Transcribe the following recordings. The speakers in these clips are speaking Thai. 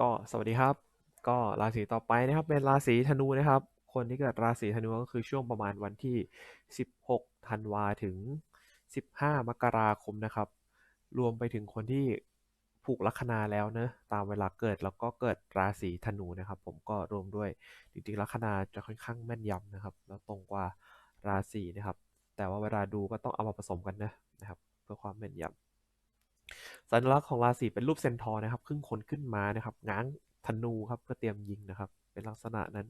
ก็สวัสดีครับ ก็ราศีต่อไปนะครับเป็นราศีธนูนะครับ คนที่เกิดราศีธนูก็คือช่วงประมาณวันที่ 16ธันวาถึง 15 มกราคมนะครับ รวมไปถึงคนที่ผูกลัคนาแล้วเนะตามเวลาเกิดแล้วก็เกิดราศีธนูนะครับ ผมก็รวมด้วยจริงๆลัคนาจะค่อนข้างแม่นยำนะครับ แล้วตรงกว่าราศีนะครับ แต่ว่าเวลาดูก็ต้องเอามาผสมกันนะนะครับ เพื่อความแม่นยำ สัญลักษณ์ของราศีเป็นรูปเซนทอร์นะครับ ครึ่งคนขึ้นมานะครับ ง้างธนูครับเพื่อเตรียมยิงนะครับ เป็นลักษณะนั้น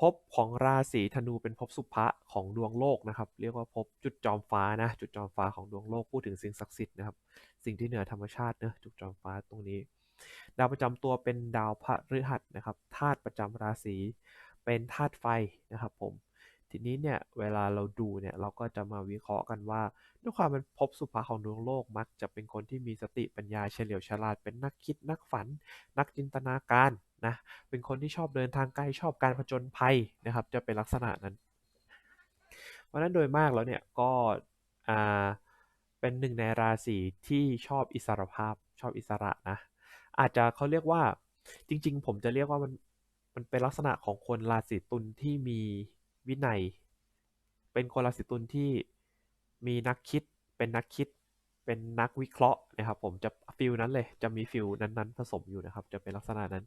ภพของราศีธนูเป็นภพสุภะของดวงโลกนะครับ เรียกว่าภพจุดจอมฟ้านะ จุดจอมฟ้าของดวงโลกพูดถึงสิ่งศักดิ์สิทธิ์นะครับ สิ่งที่เหนือธรรมชาติเนะจุดจอมฟ้าตรงนี้ ดาวประจำตัวเป็นดาวพระฤหัสนะครับธาตุประจำราศีเป็นธาตุไฟนะครับผม ทีนี้เนี่ยเวลาเราดูเนี่ยเราก็จะมาวิเคราะห์กันว่า ด้วยความเป็นภพสุภาของดวงโลกมักจะเป็นคนที่มีสติปัญญาเฉลียวฉลาดเป็นนักคิดนักฝัน นักจินตนาการนะเป็นคนที่ชอบเดินทางไกลชอบการผจญภัยนะครับจะเป็นลักษณะนั้นเพราะนั้นโดยมากแล้วเนี่ยก็อ่าเป็นหนึ่งในราศีที่ชอบอิสรภาพชอบอิสระนะอาจจะเขาเรียกว่าจริง ๆ ผมจะเรียกว่ามันมันเป็นลักษณะของคนราศีตุลที่มี วินัย เป็นคนราศีตุลที่มีนักคิด เป็นนักคิด เป็นนักวิเคราะห์นะครับ ผมจะฟิลนั้นเลย จะมีฟิลนั้นๆผสมอยู่นะครับ จะเป็นลักษณะนั้น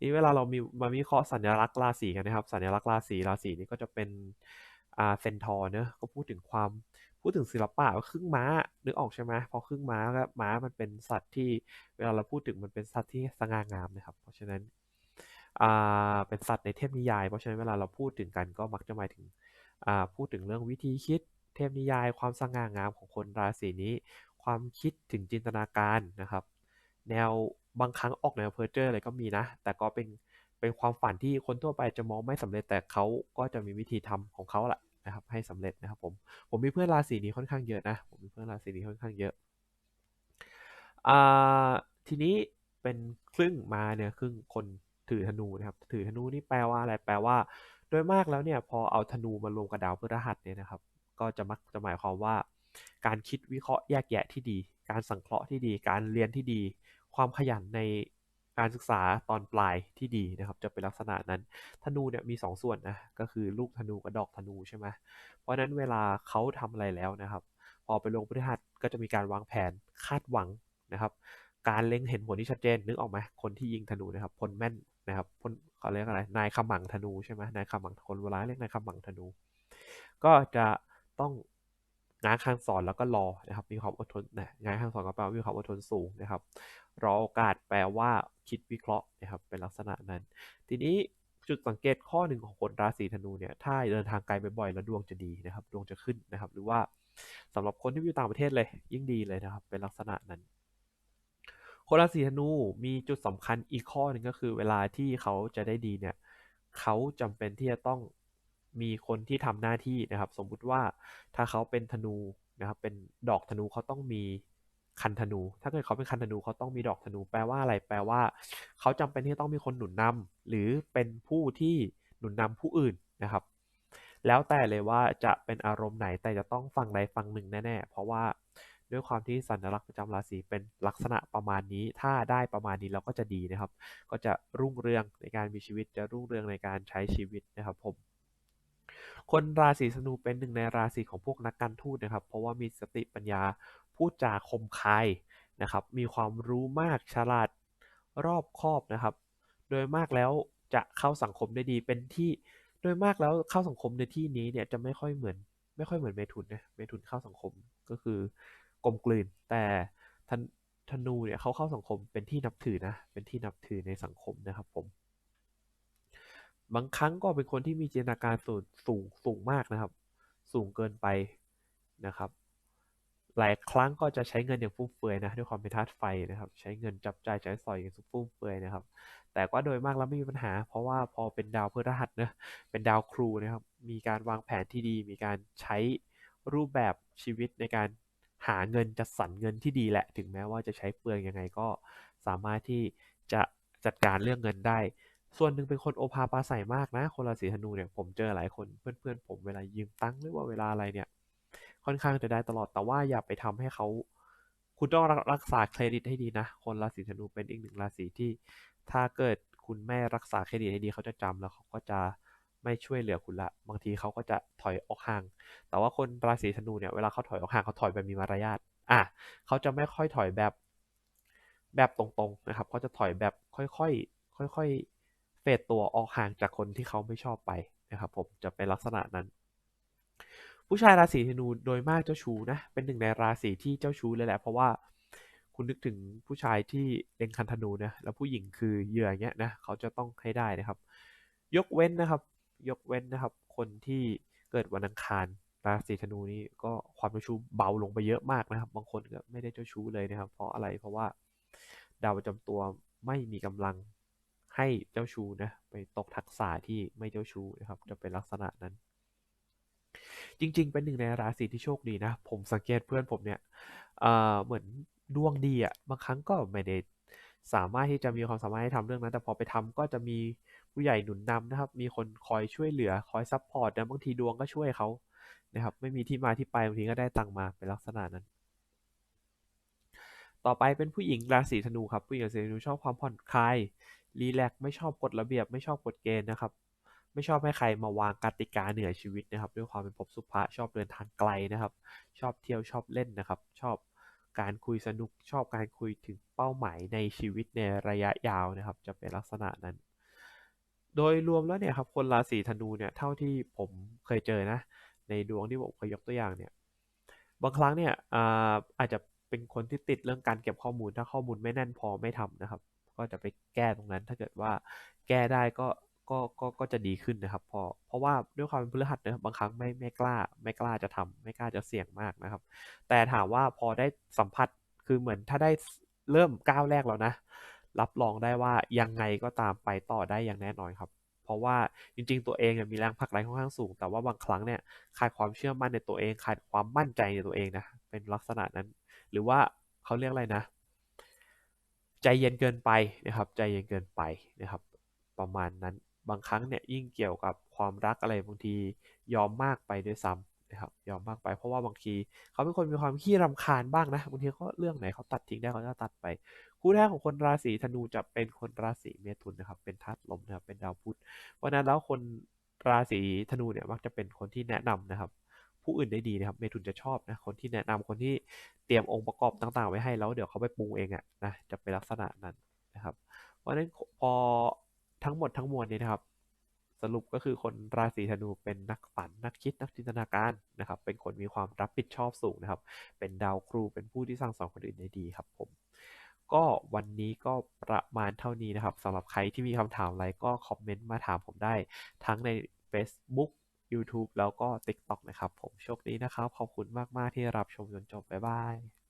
นี่เวลาเรามีมาวิเคราะห์สัญลักษณ์ราศีกันนะครับ สัญลักษณ์ราศีราศีนี้ก็จะเป็นอ่าเซนทอร์เนอะก็พูดถึงความพูดถึงศิลปะว่าครึ่งม้านึกออกใช่ไหมพอครึ่งม้าก็ม้ามันเป็นสัตว์ที่เวลาเราพูดถึงมันเป็นสัตว์ที่สง่างามนะครับ เพราะฉะนั้น อ่าเป็นสัตว์ในเทพนิยาย เพราะฉะนั้นเวลาเราพูดถึงกันก็มักจะหมายถึงอ่าพูดถึงเรื่องวิธีคิด เทพนิยาย ความสง่างามของคนราศีนี้ ความคิดถึงจินตนาการนะครับ แนวบางครั้งออกแนวเพอร์เจอร์อะไรก็มีนะ แต่ก็เป็นเป็นความฝันที่คนทั่วไปจะมองไม่สำเร็จแต่เขาก็จะมีวิธีทำของเขาแหละนะครับ ให้สำเร็จนะครับผมผมมีเพื่อนราศีนี้ค่อนข้างเยอะนะผมมีเพื่อนราศีนี้ค่อนข้างเยอะอ่าทีนี้เป็นครึ่งมาเนี่ยครึ่งคน ถือธนูนะครับ ถือธนูนี่แปลว่าอะไร แปลว่า โดยมากแล้วเนี่ยพอเอาธนูมารวมกับดาวพฤหัสเนี่ยนะครับ ก็จะมักจะหมายความว่า การคิดวิเคราะห์แยกแยะที่ดี การสังเคราะห์ที่ดี การเรียนที่ดี ความขยันในการศึกษาตอนปลายที่ดีนะครับ จะเป็นลักษณะนั้นธนูเนี่ยมี2สส่วนนะก็คือลูกธนูกับดอกธนูใช่ไหมเพราะนั้นเวลาเขาทำอะไรแล้วนะครับ พอไปลงพฤหัสก็จะมีการวางแผนคาดหวังนะครับ การเล็งเห็นผลที่ชัดเจนนึกออกไหมคนที่ยิงธนูนะครับพลแม่น นะครับพลเขาเรียกอะไรนายขมังธนูใช่ไหมนายขมังคนโบราณเรียกนายขมังธนู ก็จะต้องง้างข้างสอนแล้วก็รอนะครับมีความอดทนนะง้างข้างสอนก็แปลว่ามีความอดทนสูงนะครับ รอโอกาสแปลว่าคิดวิเคราะห์นะครับเป็นลักษณะนั้น ทีนี้จุดสังเกตข้อหนึ่งของคนราศีธนูเนี่ยถ้าเดินทางไกลบ่อยๆแล้วดวงจะดีนะครับ ดวงจะขึ้นนะครับ หรือว่าสำหรับคนที่อยู่ต่างประเทศเลยยิ่งดีเลยนะครับ เป็นลักษณะนั้น คนราศีธนูมีจุดสำคัญอีกข้อหนึ่งก็คือ เวลาที่เขาจะได้ดีเนี่ยเขาจำเป็นที่จะต้องมีคนที่ทำหน้าที่นะครับ สมมุติว่าถ้าเขาเป็นธนูนะครับเป็นดอกธนูเขาต้องมีคันธนู ถ้าเกิดเขาเป็นคันธนูเขาต้องมีดอกธนู แปลว่าอะไร แปลว่า เขาจำเป็นที่จะต้องมีคนหนุนนำหรือเป็นผู้ที่หนุนนำผู้อื่นนะครับ แล้วแต่เลยว่าจะเป็นอารมณ์ไหนแต่จะต้องฟังใดฟังหนึ่งแน่ๆ เพราะว่า ด้วยความที่สัญลักษณ์ประจำราศีเป็นลักษณะประมาณนี้ ถ้าได้ประมาณนี้เราก็จะดีนะครับ ก็จะรุ่งเรืองในการมีชีวิตจะรุ่งเรืองในการใช้ชีวิตนะครับผมคนราศีธนูเป็นหนึ่งในราศีของพวกนักการทูตนะครับ เพราะว่ามีสติปัญญาพูดจาคมคายนะครับ มีความรู้มากฉลาดรอบคอบนะครับ โดยมากแล้วจะเข้าสังคมได้ดีเป็นที่ โดยมากแล้วเข้าสังคมในที่นี้เนี่ยจะไม่ค่อยเหมือน ไม่ค่อยเหมือนเมถุนนะเมถุนเข้าสังคมก็คือ กลมกลืน แต่ธนูเนี่ยเขาเข้าสังคมเป็นที่นับถือนะ เป็นที่นับถือในสังคมนะครับผม บางครั้งก็เป็นคนที่มีจินตนาการสูงสูงสูงมากนะครับ สูงเกินไปนะครับ หลายครั้งก็จะใช้เงินอย่างฟุ่มเฟือยนะด้วยความเป็นธาตุไฟนะครับ ใช้เงินจับจ่ายใช้สอยอย่างฟุ่มเฟือยนะครับ แต่ก็โดยมากแล้วไม่มีปัญหา เพราะว่าพอเป็นดาวพฤหัสเนะเป็นดาวครูนะครับ มีการวางแผนที่ดี มีการใช้รูปแบบชีวิตในการ หาเงินจัดสรรเงินที่ดีแหละ ถึงแม้ว่าจะใช้เปลืองยังไงก็สามารถที่จะจัดการเรื่องเงินได้ ส่วนหนึ่งเป็นคนโอภาปาใสมากนะ คนราศีธนูเนี่ยผมเจอหลายคนเพื่อนๆผมเวลายืมตังค์หรือว่าเวลาอะไรเนี่ย ค่อนข้างจะได้ตลอดแต่ว่าอย่าไปทำให้เขาคุณต้องรักษาเครดิตให้ดีนะ คนราศีธนูเป็นอีกหนึ่งราศีที่ ถ้าเกิดคุณไม่รักษาเครดิตให้ดีเขาจะจำแล้วเขาก็จะ ไม่ช่วยเหลือคุณละ บางทีเขาก็จะถอยออกห่าง แต่ว่าคนราศีธนูเนี่ยเวลาเขาถอยออกห่างเขาถอยแบบมีมารยาทอะเขาจะไม่ค่อยถอยแบบแบบตรงๆนะครับเขาจะถอยแบบค่อยๆค่อยๆเฟดตัวออกห่างจากคนที่เขาไม่ชอบไปนะครับผมจะเป็นลักษณะนั้น ผู้ชายราศีธนูโดยมากเจ้าชู้นะเป็นหนึ่งในราศีที่เจ้าชู้เลยแหละเพราะว่าคุณนึกถึงผู้ชายที่เล็งคันธนูนะแล้วผู้หญิงคือเหยื่อเงี้ยนะเขาจะต้องให้ได้นะครับ ยกเว้นนะครับ ยกเว้นนะครับ คนที่เกิดวันอังคารราศีธนูนี่ก็ความเจ้าชู้เบาลงไปเยอะมากนะครับ บางคนก็ไม่ได้เจ้าชู้เลยนะครับ เพราะอะไรเพราะว่าดาวประจำตัวไม่มีกำลังให้เจ้าชู้นะไปตกทักษะที่ไม่เจ้าชู้นะครับ จะเป็นลักษณะนั้น จริง ๆ เป็นหนึ่งในราศีที่โชคดีนะ ผมสังเกตเพื่อนผมเนี่ยเเหมือนดวงดีอะบางครั้งก็ไม่ได้สามารถที่จะมีความสามารถให้ทำเรื่องนั้น แต่พอไปทำก็จะมี ผู้ใหญ่หนุนนำนะครับ มีคนคอยช่วยเหลือ คอยซัพพอร์ตนะบางทีดวงก็ช่วยเขานะครับ ไม่มีที่มาที่ไปบางทีก็ได้ตังมาเป็นลักษณะนั้น ต่อไปเป็นผู้หญิงราศีธนูครับ ผู้หญิงราศีธนูชอบความผ่อนคลายรีแลกซ์ไม่ชอบกฎระเบียบ ไม่ชอบกฎเกณฑ์นะครับ ไม่ชอบให้ใครมาวางกติกาเหนือชีวิตนะครับ ด้วยความเป็นภพสุภะชอบเดินทางไกลนะครับ ชอบเที่ยวชอบเล่นนะครับ ชอบการคุยสนุกชอบการคุยถึงเป้าหมายในชีวิตในระยะยาวนะครับ จะเป็นลักษณะนั้น โดยรวมแล้วเนี่ยครับคนราศีธนูเนี่ยเท่าที่ผมเคยเจอนะ ในดวงที่ผมเคยยกตัวอย่างเนี่ยบางครั้งเนี่ยอาอาจจะเป็นคนที่ติดเรื่องการเก็บข้อมูลถ้าข้อมูลไม่แน่นพอไม่ทำนะครับ ก็จะไปแก้ตรงนั้น ถ้าเกิดว่าแก้ได้ก็ก็ก็ก็จะดีขึ้นนะครับเพราะเพราะว่าด้วยความเป็นพฤหัสนะครับบางครั้งไม่ไม่กล้า ไม่กล้าจะทำไม่กล้าจะเสี่ยงมากนะครับ แต่ถามว่าพอได้สัมผัสคือเหมือนถ้าได้เริ่มก้าวแรกแล้วนะ รับรองได้ว่ายังไงก็ตามไปต่อได้อย่างแน่นอนครับ เพราะว่าจริงๆ ตัวเองมีแรงผลักดันค่อนข้างสูง แต่ว่าบางครั้งเนี่ยขาดความเชื่อมั่นในตัวเอง ขาดความมั่นใจในตัวเองนะ เป็นลักษณะนั้น หรือว่าเขาเรียกอะไรนะ ใจเย็นเกินไปนะครับ ใจเย็นเกินไปนะครับ ประมาณนั้น บางครั้งเนี่ยยิ่งเกี่ยวกับความรักอะไรบางทียอมมากไปด้วยซ้ำนะครับยอมมากไปเพราะว่าบางทีเขาเป็นคนมีความขี้รำคาญบ้างนะบางทีก็เรื่องไหนเขาตัดทิ้งได้เขาจะตัดไป คู่แรกของคนราศีธนูจะเป็นคนราศีเมถุนนะครับ เป็นธาตุลมนะครับ เป็นดาวพุธ เพราะนั้นแล้วคนราศีธนูเนี่ยมักจะเป็นคนที่แนะนำนะครับ ผู้อื่นได้ดีนะครับ เมถุนจะชอบนะ คนที่แนะนำคนที่เตรียมองค์ประกอบต่างๆ ไว้ให้แล้วเดี๋ยวเขาไปปรุงเองอะนะ จะเป็นลักษณะนั้นนะครับ เพราะฉะนั้นพอทั้งหมดทั้งมวลนี้นะครับสรุปก็คือคนราศีธนูเป็นนักฝันนักคิดนักจินตนาการนะครับ เป็นคนมีความรับผิดชอบสูงนะครับ เป็นดาวครูเป็นผู้ที่สร้างสอนคนอื่นได้ดีครับผม ก็วันนี้ก็ประมาณเท่านี้นะครับสำหรับใครที่มีคำถามอะไรก็คอมเมนต์มาถามผมได้ ทั้งใน Facebook YouTube แล้วก็ TikTok นะครับ ผมโชคดีนะครับ ขอบคุณมาก ๆ ที่รับชมจนจบ บ๊ายบาย